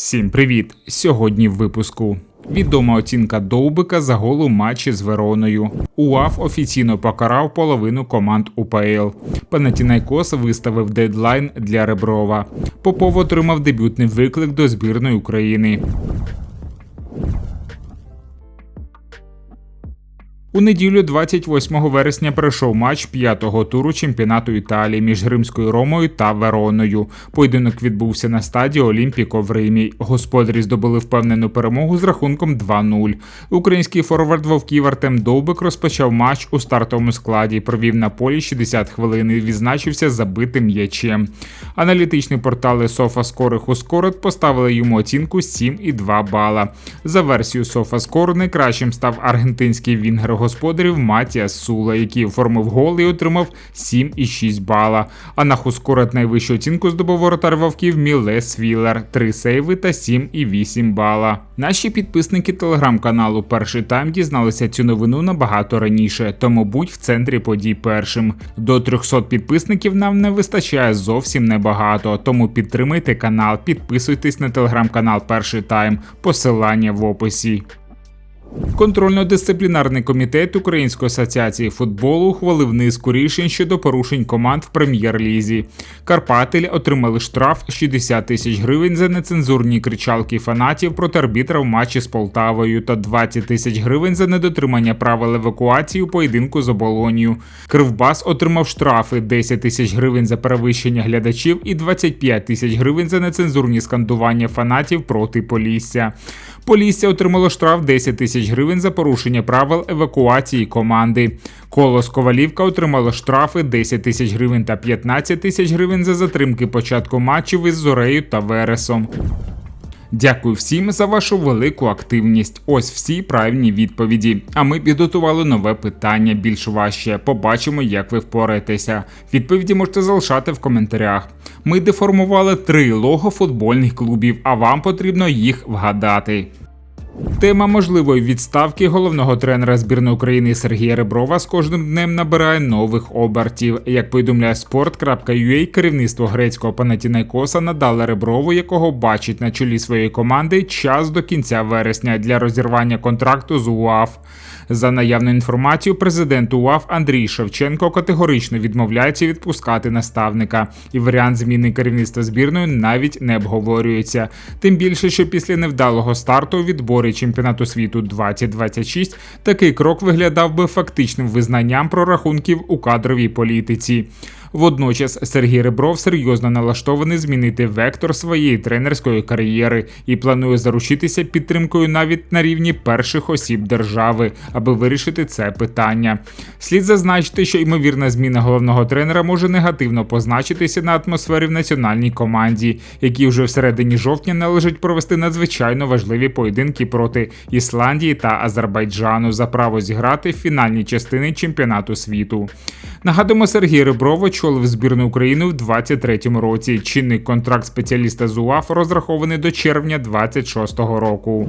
Всім привіт! Сьогодні в випуску. Відома оцінка Довбика за голу матчі з Вероною. УАФ офіційно покарав половину команд УПЛ. Панатінайкос виставив дедлайн для Реброва. Попов отримав дебютний виклик до збірної України. У неділю 28 вересня пройшов матч п'ятого туру чемпіонату Італії між Римською Ромою та Вероною. Поєдинок відбувся на стадії Олімпіко в Римі. Господарі здобули впевнену перемогу з рахунком 2-0. Український форвард Вовків Артем Довбик розпочав матч у стартовому складі. Провів на полі 60 хвилин і відзначився забитим м'ячем. Аналітичні портали SofaScore і HuScored поставили йому оцінку 7,2 бала. За версією SofaScore найкращим став аргентинський вінгер господарів Матіас Сула, який оформив гол і отримав 7,6 бала. А на Хускорет найвищу оцінку здобув воротар вовків Мілес Віллер, 3 сейви та 7,8 бала. Наші підписники телеграм-каналу Перший тайм дізналися цю новину набагато раніше, тому будь в центрі подій першим. До 300 підписників нам не вистачає зовсім небагато, тому підтримайте канал, підписуйтесь на телеграм-канал Перший тайм, посилання в описі. Контрольно-дисциплінарний комітет Української асоціації футболу ухвалив низку рішень щодо порушень команд в прем'єр-лізі. Карпатель отримали штраф 60 тисяч гривень за нецензурні кричалки фанатів проти арбітра в матчі з Полтавою та 20 тисяч гривень за недотримання правил евакуації у поєдинку з оболонію. Кривбас отримав штрафи 10 тисяч гривень за перевищення глядачів і 25 тисяч гривень за нецензурні скандування фанатів проти Полісся. Полісся отримало штраф 10 тисяч гривень за порушення правил евакуації команди. Колос Ковалівка отримало штрафи 10 тисяч гривень та 15 тисяч гривень за затримки початку матчів із Зорею та Вересом. Дякую всім за вашу велику активність. Ось всі правильні відповіді. А ми підготували нове питання більш важче. Побачимо, як ви впораєтеся. Відповіді можете залишати в коментарях. Ми деформували три лого футбольних клубів, а вам потрібно їх вгадати. Тема можливої відставки головного тренера збірної України Сергія Реброва з кожним днем набирає нових обертів. Як повідомляє sport.ua, керівництво грецького Панатінайкоса надало Реброву, якого бачить на чолі своєї команди, час до кінця вересня для розірвання контракту з УАФ. За наявну інформацію, президент УАФ Андрій Шевченко категорично відмовляється відпускати наставника, і варіант зміни керівництва збірної навіть не обговорюється. Тим більше, що після невдалого старту у відборі чемпіонату світу 2026 такий крок виглядав би фактичним визнанням прорахунків у кадровій політиці. Водночас Сергій Ребров серйозно налаштований змінити вектор своєї тренерської кар'єри і планує заручитися підтримкою навіть на рівні перших осіб держави, аби вирішити це питання. Слід зазначити, що ймовірна зміна головного тренера може негативно позначитися на атмосфері в національній команді, які вже в середині жовтня належить провести надзвичайно важливі поєдинки проти Ісландії та Азербайджану за право зіграти в фінальній частини чемпіонату світу. Нагадуємо, Сергій Ребров очолив збірну України в 2023 році. Чинний контракт спеціаліста з УАФ розрахований до червня 2026 року.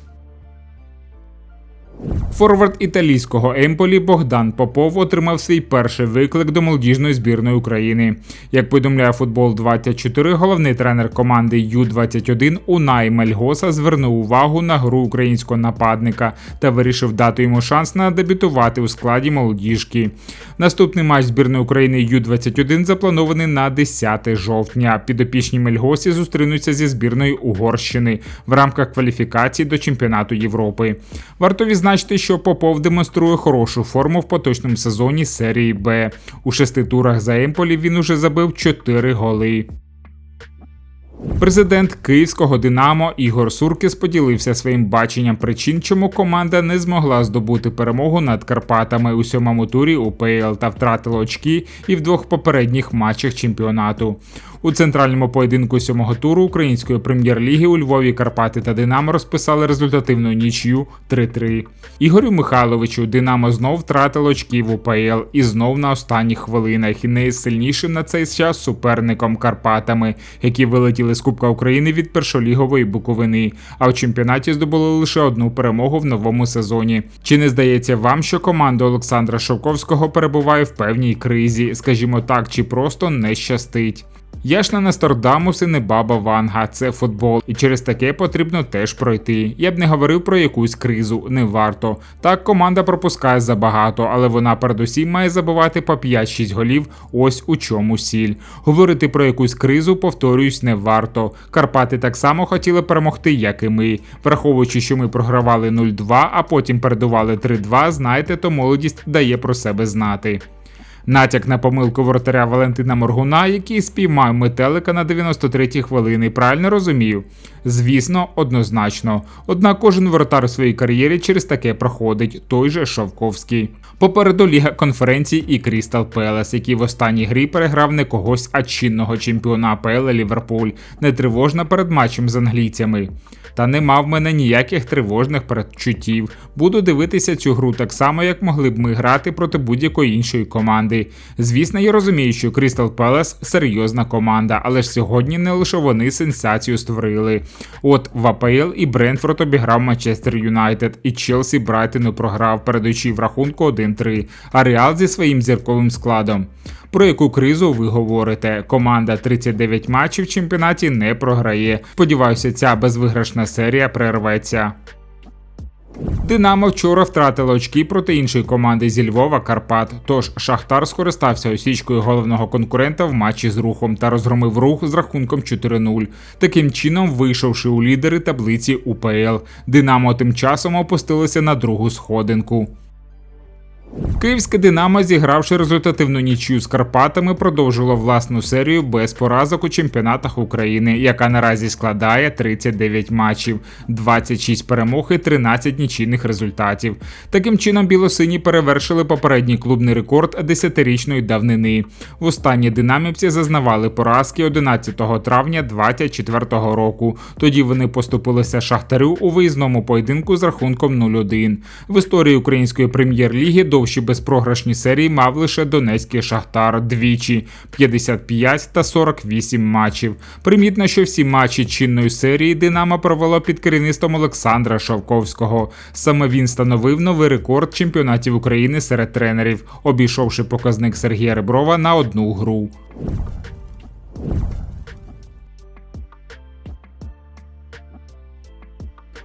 Форвард італійського Емполі Богдан Попов отримав свій перший виклик до молодіжної збірної України. Як повідомляє футбол 24 головний тренер команди Ю-21 Унай Мельгоса звернув увагу на гру українського нападника та вирішив дати йому шанс на дебютувати у складі молодіжки. Наступний матч збірної України Ю-21 запланований на 10 жовтня. Підопічні Мельгосі зустрінуться зі збірною Угорщини в рамках кваліфікації до чемпіонату Європи. Варто відзначити, що Попов демонструє хорошу форму в поточному сезоні серії Б. У шести турах за Емполі він уже забив 4 голи. Президент київського Динамо Ігор Суркіс поділився своїм баченням причин, чому команда не змогла здобути перемогу над Карпатами у сьомому турі УПЛ та втратила очки і в двох попередніх матчах чемпіонату. У центральному поєдинку сьомого туру української прем'єр-ліги у Львові Карпати та Динамо розписали результативну нічю 3-3. Ігорю Михайловичу Динамо знов втратило очки в УПЛ і знов на останніх хвилинах і не сильнішим на цей час суперником Карпатами, які вилетіли з Кубка України від першолігової Буковини, а в чемпіонаті здобули лише одну перемогу в новому сезоні. Чи не здається вам, що команда Олександра Шовковського перебуває в певній кризі, скажімо так, чи просто не щастить? Я ж не Ностордамус і не баба Ванга, це футбол, і через таке потрібно теж пройти. Я б не говорив про якусь кризу, не варто. Так команда пропускає забагато, але вона передусім має забивати по 5-6 голів. Ось у чому сіль. Говорити про якусь кризу, повторююсь, не варто. Карпати так само хотіли перемогти, як і ми. Враховуючи, що ми програвали 0-2, а потім передували 3-2, знаєте, то молодість дає про себе знати. Натяк на помилку воротаря Валентина Моргуна, який спіймав метелика на 93-й хвилини, правильно розумію? Звісно, однозначно. Однак кожен воротар у своїй кар'єрі через таке проходить, той же Шовковський. Попереду Ліга конференцій і Крістал Пелес, який в останній грі переграв не когось, а чинного чемпіона АПЛ Ліверпуль, не тривожно перед матчем з англійцями. Та не мав мене ніяких тривожних передчуттів. Буду дивитися цю гру так само, як могли б ми грати проти будь-якої іншої команди. Звісно, я розумію, що Крістал Пелес серйозна команда, але ж сьогодні не лише вони сенсацію створили. От в АПЛ і Брентфорд обіграв Манчестер Юнайтед, і Челсі Брайтону програв, передаючи в рахунку 1-3, а Реал зі своїм зірковим складом. Про яку кризу ви говорите? Команда 39 матчів в чемпіонаті не програє. Сподіваюся, ця безвиграшна серія прерветься. Динамо вчора втратила очки проти іншої команди зі Львова Карпат. Тож Шахтар скористався осічкою головного конкурента в матчі з рухом та розгромив рух з рахунком 4-0. Таким чином, вийшовши у лідери таблиці УПЛ, Динамо тим часом опустилося на другу сходинку. Київське Динамо, зігравши результативну нічю з Карпатами, продовжило власну серію без поразок у чемпіонатах України, яка наразі складає 39 матчів, 26 перемог і 13 нічийних результатів. Таким чином, білосині перевершили попередній клубний рекорд 10-річної давнини. В останні динамівці зазнавали поразки 11 травня 2024 року. Тоді вони поступилися Шахтарю у виїзному поєдинку з рахунком 0-1. В історії української прем'єр-ліги до довші безпрограшні серії мав лише Донецький Шахтар двічі 55 та 48 матчів. Примітно, що всі матчі чинної серії Динамо провело під керівництвом Олександра Шавковського. Саме він становив новий рекорд чемпіонатів України серед тренерів, обійшовши показник Сергія Реброва на одну гру.